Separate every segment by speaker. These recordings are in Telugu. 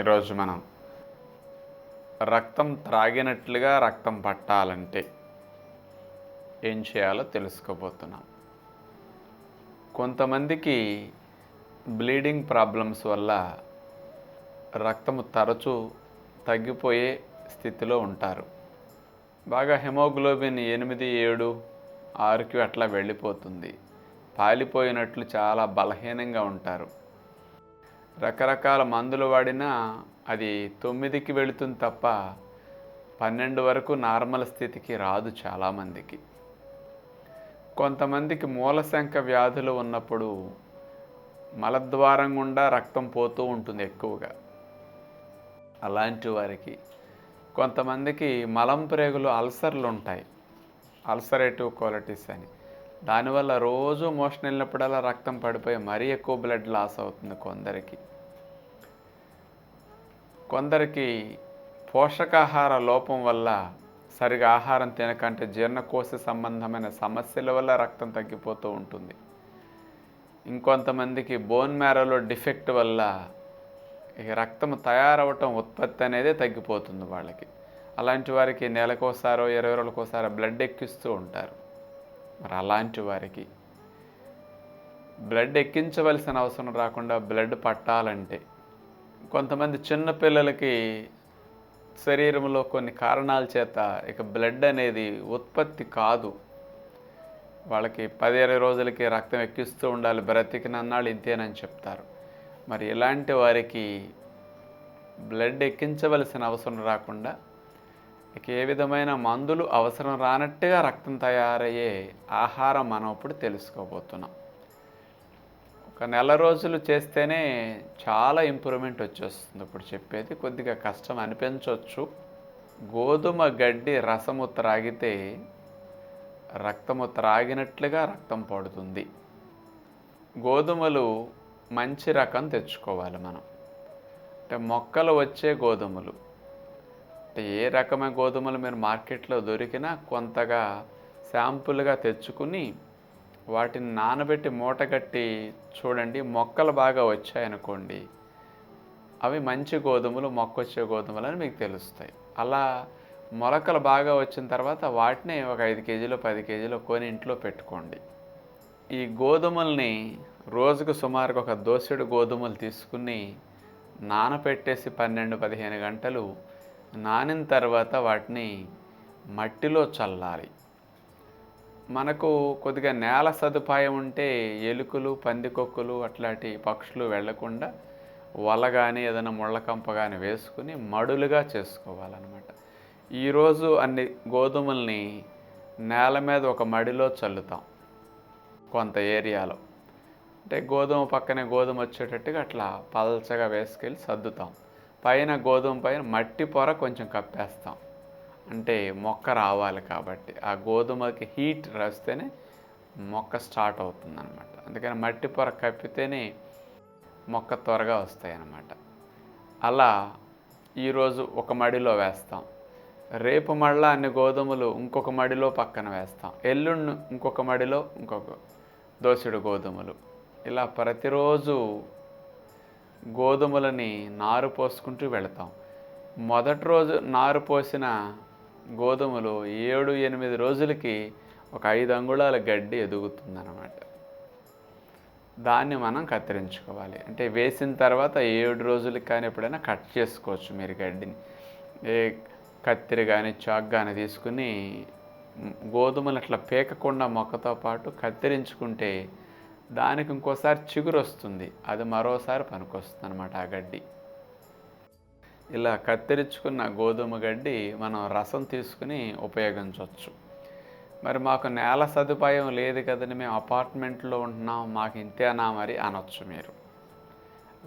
Speaker 1: ఈరోజు మనం రక్తం త్రాగినట్లుగా రక్తం పట్టాలంటే ఏం చేయాలో తెలుసుకోబోతున్నాం. కొంతమందికి బ్లీడింగ్ ప్రాబ్లమ్స్ వల్ల రక్తము తరచూ తగ్గిపోయే స్థితిలో ఉంటారు. బాగా హెమోగ్లోబిన్ ఎనిమిది ఏడు ఆరుకి అట్లా వెళ్ళిపోతుంది. పాలిపోయినట్లు చాలా బలహీనంగా ఉంటారు. రకరకాల మందులు వాడినా అది తొమ్మిదికి వెళుతుంది తప్ప పన్నెండు వరకు నార్మల్ స్థితికి రాదు చాలామందికి. కొంతమందికి మూలశంక వ్యాధులు ఉన్నప్పుడు మలద్వారం గుండా రక్తం పోతూ ఉంటుంది ఎక్కువగా. అలాంటి వారికి కొంతమందికి మలం ప్రేగులు అల్సర్లు ఉంటాయి అల్సరేటివ్ క్వాలిటీస్ అని. దానివల్ల రోజు మోషన్ వెళ్ళినప్పుడల్లా రక్తం పడిపోయి మరీ ఎక్కువ బ్లడ్ లాస్ అవుతుంది కొందరికి. కొందరికి పోషకాహార లోపం వల్ల సరిగా ఆహారం తినకంటే జీర్ణకోశ సంబంధమైన సమస్యల వల్ల రక్తం తగ్గిపోతూ ఉంటుంది. ఇంకొంతమందికి బోన్ మ్యారోలో డిఫెక్ట్ వల్ల ఈ రక్తం తయారవటం ఉత్పత్తి అనేది తగ్గిపోతుంది వాళ్ళకి. అలాంటి వారికి నెలకోసారో ఇరవై రోజులకోసారో బ్లడ్ ఎక్కిస్తూ ఉంటారు. మరి అలాంటి వారికి బ్లడ్ ఎక్కించవలసిన అవసరం రాకుండా బ్లడ్ పట్టాలంటే కొంతమంది చిన్నపిల్లలకి శరీరంలో కొన్ని కారణాల చేత ఇక బ్లడ్ అనేది ఉత్పత్తి కాదు. వాళ్ళకి పది ఇరవై రోజులకి రక్తం ఎక్కిస్తూ ఉండాలి బ్రతికినన్నాళ్ళు ఇంతేనని చెప్తారు. మరి ఇలాంటి వారికి బ్లడ్ ఎక్కించవలసిన అవసరం రాకుండా ఇక ఏ విధమైన మందులు అవసరం రానట్టుగా రక్తం తయారయ్యే ఆహారం మనం ఇప్పుడు తెలుసుకోబోతున్నాం. ఒక నెల రోజులు చేస్తేనే చాలా ఇంప్రూవ్మెంట్ వచ్చేస్తుంది ఇప్పుడు చెప్పేది. కొద్దిగా కష్టం అనిపించవచ్చు. గోధుమ గడ్డి రసము త్రాగితే రక్తము త్రాగినట్లుగా రక్తం పడుతుంది. గోధుమలు మంచి రకం తెచ్చుకోవాలి మనం. అంటే మొక్కలు వచ్చే గోధుమలు. అంటే ఏ రకమైన గోధుమలు మీరు మార్కెట్లో దొరికినా కొంతగా శాంపుల్గా తెచ్చుకుని వాటిని నానబెట్టి మూటగట్టి చూడండి మొక్కలు బాగా వచ్చాయనుకోండి అవి మంచి గోధుమలు మొక్కొచ్చే గోధుమలు అని మీకు తెలుస్తాయి. అలా మొలకలు బాగా వచ్చిన తర్వాత వాటిని ఒక ఐదు కేజీలు పది కేజీలు కొని ఇంట్లో పెట్టుకోండి. ఈ గోధుమల్ని రోజుకు సుమారుగా ఒక దోసెడు గోధుమలు తీసుకుని నానపెట్టేసి పన్నెండు పదిహేను గంటలు నానిన తర్వాత వాటిని మట్టిలో చల్లాలి. మనకు కొద్దిగా నేల సదుపాయం ఉంటే ఎలుకలు పందికొక్కులు అట్లాంటి పక్షులు వెళ్ళకుండా వల కానీ ఏదైనా ముళ్ళకంప కానీ వేసుకుని మడులుగా చేసుకోవాలన్నమాట. ఈరోజు అన్ని గోధుమల్ని నేల మీద ఒక మడిలో చల్లుతాం కొంత ఏరియాలో. అంటే గోధుమ పక్కనే గోధుమ వచ్చేటట్టుగా అట్లా పల్చగా వేసుకెళ్ళి సర్దుతాం. పైన గోధుమ పైన మట్టి పొర కొంచెం కప్పేస్తాం. అంటే మొక్క రావాలి కాబట్టి ఆ గోధుమకి హీట్ రాస్తేనే మొక్క స్టార్ట్ అవుతుంది అనమాట అందుకని మట్టి పొర కప్పితేనే మొక్క త్వరగా వస్తాయి అన్నమాట అలా ఈరోజు ఒక మడిలో వేస్తాం. రేపు మళ్ళా అన్ని గోధుమలు ఇంకొక మడిలో పక్కన వేస్తాం. ఎల్లుండి ఇంకొక మడిలో ఇంకొక దోసెడు గోధుమలు. ఇలా ప్రతిరోజు గోధుమలని నారు పోసుకుంటూ వెళతాం. మొదటి రోజు నారు పోసిన గోధుమలు ఏడు ఎనిమిది రోజులకి ఒక ఐదు అంగుళాల గడ్డి ఎదుగుతుందన్నమాట. దాన్ని మనం కత్తిరించుకోవాలి. అంటే వేసిన తర్వాత ఏడు రోజులకి కానీ ఎప్పుడైనా కట్ చేసుకోవచ్చు మీరు గడ్డిని. ఏ కత్తిరి కానీ చాక్ కానీ తీసుకుని గోధుమలు అట్లా పేకకుండా మొక్కతో పాటు కత్తిరించుకుంటే దానికి ఇంకోసారి చిగురు వస్తుంది. అది మరోసారి పనికొస్తుంది అనమాట ఆ గడ్డి. ఇలా కత్తిరించుకున్న గోధుమ గడ్డి మనం రసం తీసుకుని ఉపయోగించవచ్చు మరి మాకు నేల సదుపాయం లేదు కదండి మేము అపార్ట్మెంట్లో ఉంటున్నాం మాకు ఇంతేనా మరి అనొచ్చు మీరు.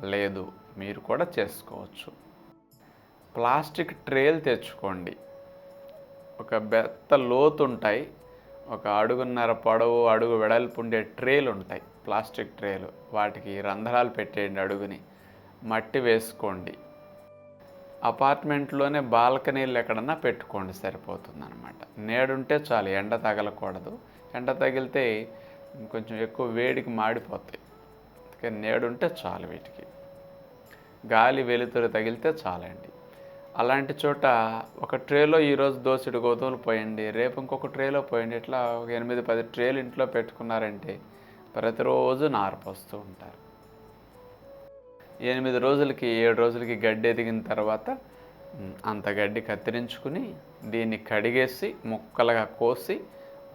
Speaker 1: లేదు మీరు కూడా చేసుకోవచ్చు. ప్లాస్టిక్ ట్రేలు తెచ్చుకోండి. ఒక బెత్త లోతు ఉంటాయి ఒక అడుగున్నర పొడవు అడుగు వెడల్పు ఉండే ట్రేలు ఉంటాయి ప్లాస్టిక్ ట్రేలు. వాటికి రంధ్రాలు పెట్టేయండి అడుగుని. మట్టి వేసుకోండి. అపార్ట్మెంట్లోనే బాల్కనీలు ఎక్కడన్నా పెట్టుకోండి సరిపోతుంది అనమాట నేడుంటే చాలు ఎండ తగలకూడదు. ఎండ తగిలితే కొంచెం ఎక్కువ వేడికి మాడిపోతాయి. అందుకే నేడుంటే చాలు వీటికి. గాలి వెలుతురు తగిలితే చాలండి. అలాంటి చోట ఒక ట్రేలో ఈరోజు దోసుడు గోధుమలు పోయండి రేపు ఇంకొక ట్రేలో పోయండి ఇట్లా ఒక ఎనిమిది పది ట్రేలు ఇంట్లో పెట్టుకున్నారంటే ప్రతిరోజు నారు పోస్తూ ఉంటారు. ఎనిమిది రోజులకి ఏడు రోజులకి గడ్డి ఎదిగిన తర్వాత అంత గడ్డి కత్తిరించుకుని దీన్ని కడిగేసి ముక్కలుగా కోసి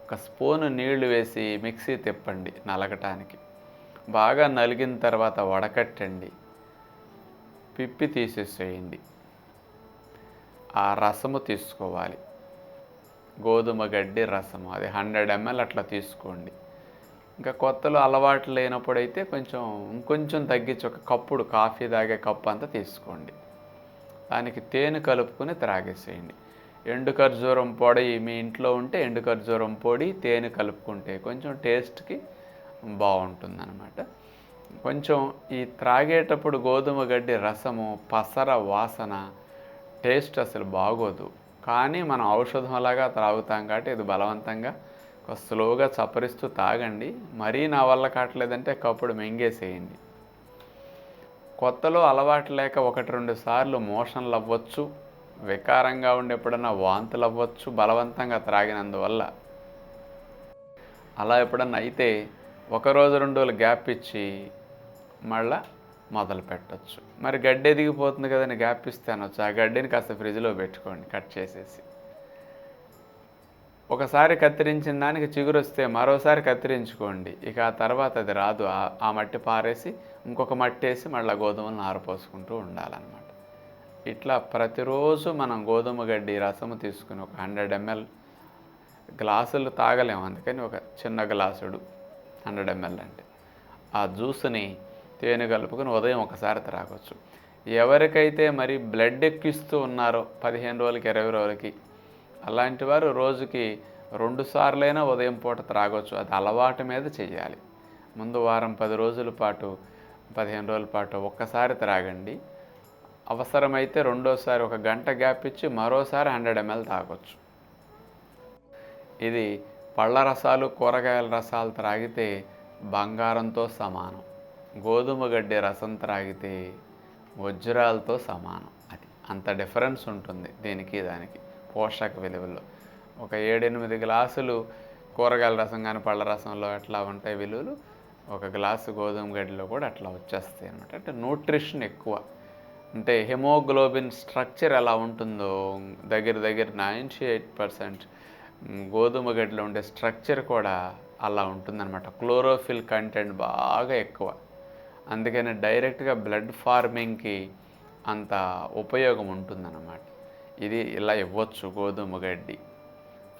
Speaker 1: ఒక స్పూను నీళ్ళు వేసి మిక్సీ తిప్పండి నలగటానికి. బాగా నలిగిన తర్వాత వడకట్టండి పిప్పి తీసేసేయండి. ఆ రసము తీసుకోవాలి. గోధుమ గడ్డి రసము అది హండ్రెడ్ ఎంఎల్ అట్లా తీసుకోండి. ఇంకా కొత్తలో అలవాటు లేనప్పుడైతే కొంచెం ఇంకొంచెం తగ్గించి ఒక కప్పుడు కాఫీ తాగే కప్పు అంతా తీసుకోండి. దానికి తేనె కలుపుకొని త్రాగేసేయండి. ఎండు ఖర్జూరం పొడి మీ ఇంట్లో ఉంటే ఎండు ఖర్జూరం పొడి తేనె కలుపుకుంటే కొంచెం టేస్ట్కి బాగుంటుందన్నమాట. కొంచెం ఈ త్రాగేటప్పుడు గోధుమ గడ్డి రసము పసర వాసన టేస్ట్ అసలు బాగోదు. కానీ మనం ఔషధంలాగా త్రాగుతాం కాబట్టి ఇది బలవంతంగా ఒక స్లోగా చప్పరిస్తూ తాగండి. మరీ నా వల్ల కావట్లేదంటే కప్పుడు మెంగేసేయండి. కొత్తలో అలవాటు లేక ఒకటి రెండు సార్లు మోషన్లు అవ్వచ్చు వికారంగా ఉండి ఎప్పుడన్నా వాంతులు అవ్వచ్చు బలవంతంగా త్రాగినందువల్ల. అలా ఎప్పుడన్నా అయితే ఒక రోజు రెండు రోజులు గ్యాప్ ఇచ్చి మళ్ళా మొదలు పెట్టచ్చు మరి గడ్డి ఎదిగిపోతుంది కదని గ్యాప్ ఇస్తే అనొచ్చు. ఆ గడ్డిని కాస్త ఫ్రిడ్జ్లో పెట్టుకోండి కట్ చేసేసి. ఒకసారి కత్తిరించిన దానికి చిగురు వస్తే మరోసారి కత్తిరించుకోండి. ఇక ఆ తర్వాత అది రాదు. ఆ- ఆ మట్టి పారేసి ఇంకొక మట్టి వేసి మళ్ళీ గోధుమలను ఆరపోసుకుంటూ ఉండాలన్నమాట. ఇట్లా ప్రతిరోజు మనం గోధుమ గడ్డి రసము తీసుకుని ఒక హండ్రెడ్ ఎంఎల్ గ్లాసులు తాగలేము. అందుకని ఒక చిన్న గ్లాసుడు హండ్రెడ్ ఎంఎల్ అంటే ఆ జ్యూస్ని తేనె కలుపుకొని ఉదయం ఒకసారి త్రాగొచ్చు. ఎవరికైతే మరి బ్లడ్ ఎక్కిస్తూ ఉన్నారో పదిహేను రోజులకి ఇరవై రోజులకి అలాంటి వారు రోజుకి రెండు సార్లైనా ఉదయం పూట త్రాగొచ్చు. అది అలవాటు మీద చేయాలి ముందు వారం పది రోజుల పాటు పదిహేను రోజుల పాటు ఒక్కసారి త్రాగండి. అవసరమైతే రెండోసారి ఒక గంట గ్యాప్ ఇచ్చి మరోసారి హండ్రెడ్ ఎంఎల్ తాగొచ్చు. ఇది పళ్ళ రసాలు కూరగాయల రసాలు త్రాగితే బంగారంతో సమానం. గోధుమ గడ్డి రసం త్రాగితే వజ్రాలతో సమానం అది. అంత డిఫరెన్స్ ఉంటుంది దీనికి దానికి పోషక విలువల్లో. ఒక ఏడెనిమిది గ్లాసులు కూరగాయల రసం కానీ పళ్ళ రసంలో ఎట్లా ఉంటాయి విలువలు ఒక గ్లాసు గోధుమ గడ్డిలో కూడా అట్లా వచ్చేస్తాయి అనమాట అంటే న్యూట్రిషన్ ఎక్కువ. అంటే హెమోగ్లోబిన్ స్ట్రక్చర్ ఎలా ఉంటుందో దగ్గర దగ్గర నైంటీ ఎయిట్ పర్సెంట్ గోధుమ గడ్డిలో ఉండే స్ట్రక్చర్ కూడా అలా ఉంటుందన్నమాట. క్లోరోఫిల్ కంటెంట్ బాగా ఎక్కువ. అందుకని డైరెక్ట్గా బ్లడ్ ఫార్మింగ్కి అంత ఉపయోగం ఉంటుందన్నమాట. ఇది ఇలా ఇవ్వచ్చు గోధుమ గడ్డి.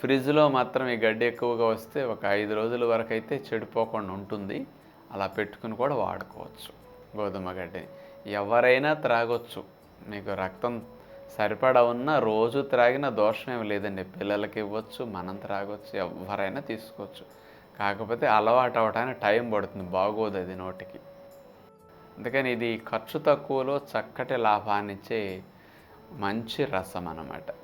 Speaker 1: ఫ్రిడ్జ్లో మాత్రం ఈ గడ్డి ఎక్కువగా వస్తే ఒక ఐదు రోజుల వరకు అయితే చెడిపోకుండా ఉంటుంది. అలా పెట్టుకుని కూడా వాడుకోవచ్చు గోధుమ గడ్డిని ఎవరైనా త్రాగొచ్చు. మీకు రక్తం సరిపడా ఉన్న రోజు త్రాగిన దోషం ఏమి లేదండి. పిల్లలకి ఇవ్వచ్చు మనం త్రాగొచ్చు ఎవరైనా తీసుకోవచ్చు. కాకపోతే అలవాటు అవడానికి టైం పడుతుంది. బాగోదు అది నోటికి. అందుకని ఇది ఖర్చు తక్కువలో చక్కటి లాభాన్నిచ్చే మంచి రసం అన్నమాట.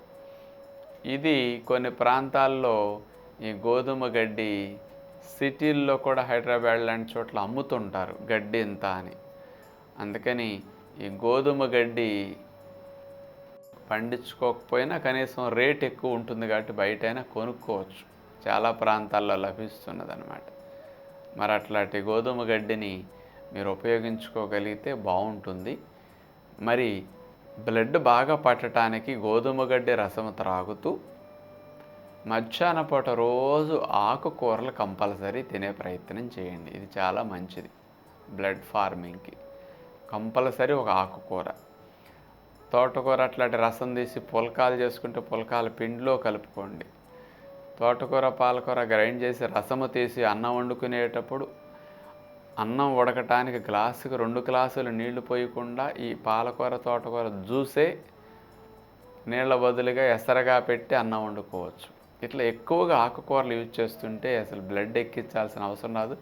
Speaker 1: ఇది కొన్ని ప్రాంతాల్లో ఈ గోధుమ గడ్డి సిటీల్లో కూడా హైదరాబాద్ లాంటి చోట్ల అమ్ముతుంటారు గడ్డి ఇంత అని. అందుకని ఈ గోధుమ గడ్డి పండించుకోకపోయినా కనీసం రేట్ ఎక్కువ ఉంటుంది కాబట్టి బయటైనా కొనుక్కోవచ్చు. చాలా ప్రాంతాల్లో లభిస్తున్నదన్నమాట. మరి అట్లాంటి గోధుమ గడ్డిని మీరు ఉపయోగించుకోగలిగితే బాగుంటుంది. మరి బ్లడ్ బాగా పట్టడానికి గోధుమ గడ్డి రసం త్రాగుతూ మధ్యాహ్న పూట రోజు ఆకుకూరలు కంపల్సరీ తినే ప్రయత్నం చేయండి. ఇది చాలా మంచిది బ్లడ్ ఫార్మింగ్కి. కంపల్సరీ ఒక ఆకుకూర తోటకూర అట్లాంటి రసం తీసి పుల్కాలు చేసుకుంటే పుల్కాలు పిండిలో కలుపుకోండి. తోటకూర పాలకూర గ్రైండ్ చేసి రసము తీసి అన్నం వండుకునేటప్పుడు అన్నం ఉడకటానికి గ్లాసుకు రెండు గ్లాసులు నీళ్ళు పోయకుండా ఈ పాలకూర తోటకూర జ్యూసే నీళ్ళ బదులుగా ఎసరగా పెట్టి అన్నం వండుకోవచ్చు. ఇట్లా ఎక్కువగా ఆకుకూరలు యూజ్ చేస్తుంటే అసలు బ్లడ్ ఎక్కించాల్సిన అవసరం రాదు.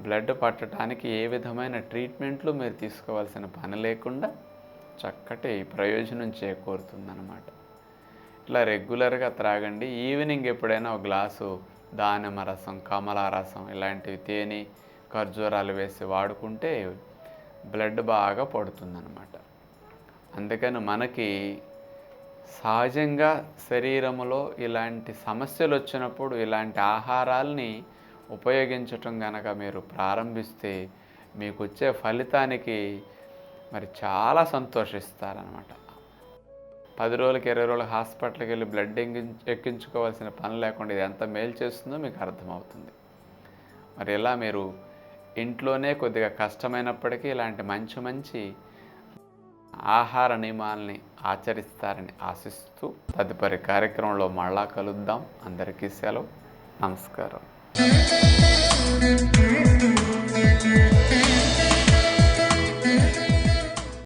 Speaker 1: బ్లడ్ పట్టడానికి ఏ విధమైన ట్రీట్మెంట్లు మీరు తీసుకోవాల్సిన పని లేకుండా చక్కటి ప్రయోజనం చేకూరుతుందన్నమాట. ఇట్లా రెగ్యులర్గా త్రాగండి. ఈవినింగ్ ఎప్పుడైనా ఒక గ్లాసు దానిమ్మ రసం కమలా రసం ఇలాంటివి తేనె ఖర్జూరాలు వేసి వాడుకుంటే బ్లడ్ బాగా పడుతుందన్నమాట. అందుకని మనకి సహజంగా శరీరంలో ఇలాంటి సమస్యలు వచ్చినప్పుడు ఇలాంటి ఆహారాల్ని ఉపయోగించటం కనుక మీరు ప్రారంభిస్తే మీకు వచ్చే ఫలితానికి మరి చాలా సంతోషిస్తారనమాట పది రోజులకి ఇరవై రోజులు హాస్పిటల్కి వెళ్ళి బ్లడ్ ఎక్కించు ఎక్కించుకోవాల్సిన పని లేకుండా ఇది ఎంత మేలు చేస్తుందో మీకు అర్థమవుతుంది. మరి ఇలా మీరు ఇంట్లోనే కొద్దిగా కష్టమైనప్పటికీ ఇలాంటి మంచి మంచి ఆహార నియమాల్ని ఆచరిస్తారని ఆశిస్తూ తదుపరి కార్యక్రమంలో మళ్ళా కలుద్దాం. అందరికీ సెలవు. నమస్కారం.